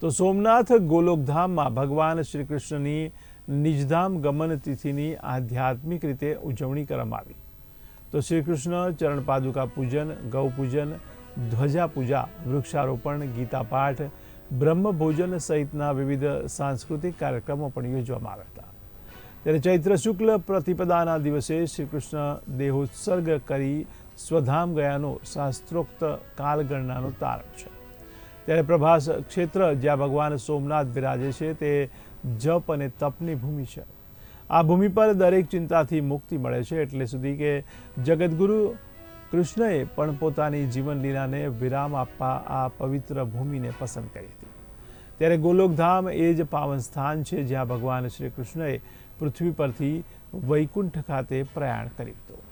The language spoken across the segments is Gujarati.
તો સોમનાથ ગોલોકધામમાં ભગવાન શ્રી કૃષ્ણની નિજધામ ગમન તિથિની આધ્યાત્મિક રીતે ઉજવણી કરવામાં આવી. તો શ્રી કૃષ્ણ ચરણ પાદુકા પૂજન, ગૌ પૂજન ધ્વજા પૂજા વૃક્ષારોપણ, ગીતાપાઠ, બ્રહ્મભોજન બ્રહ્મ ભોજન સહિતના વિવિધ સાંસ્કૃતિક કાર્યક્રમો પણ યોજવામાં આવ્યા હતા. ત્યારે ચૈત્ર શુક્લ પ્રતિપદાના દિવસે શ્રી કૃષ્ણ દેહોત્સર્ગ કરી સ્વધામ ગયાનો શાસ્ત્રોક્ત કાલગણનાનો તારણ છે. ત્યારે પ્રભાસ ક્ષેત્ર, જ્યાં ભગવાન સોમનાથ બિરાજે છે, તે જપ અને તપની ભૂમિ છે. આ ભૂમિ પર દરેક ચિંતાથી મુક્તિ મળે છે, એટલે સુધી કે જગદગુરુ કૃષ્ણએ પણ પોતાની જીવનલીલાને વિરામ આપવા આ પવિત્ર ભૂમિને પસંદ કરી હતી. ત્યારે ગોલોકધામ એ જ પાવન સ્થાન છે, જ્યાં ભગવાન શ્રી કૃષ્ણએ પૃથ્વી પરથી વૈકુંઠ ખાતે પ્રયાણ કર્યું હતું.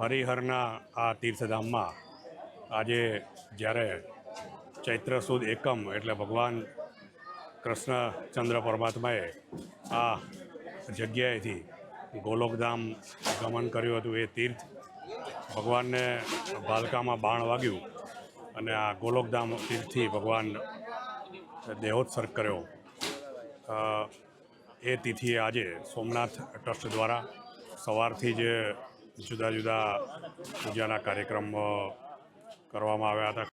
હરિહરના આ તીર્થધામમાં આજે જ્યારે ચૈત્ર સુદ એકમ એટલે ભગવાન કૃષ્ણચંદ્ર પરમાત્માએ આ જગ્યાએથી ગોલોકધામ ગમન કર્યું હતું એ તીર્થ, ભગવાનને ભાલકામાં બાણ વાગ્યું અને આ ગોલોકધામ તીર્થથી ભગવાન દેહોત્સર્ગ કર્યો. એ તિથિએ આજે સોમનાથ ટ્રસ્ટ દ્વારા સવારથી જ જુદા જુદા પૂજાના કાર્યક્રમ કરવામાં આવ્યા હતા.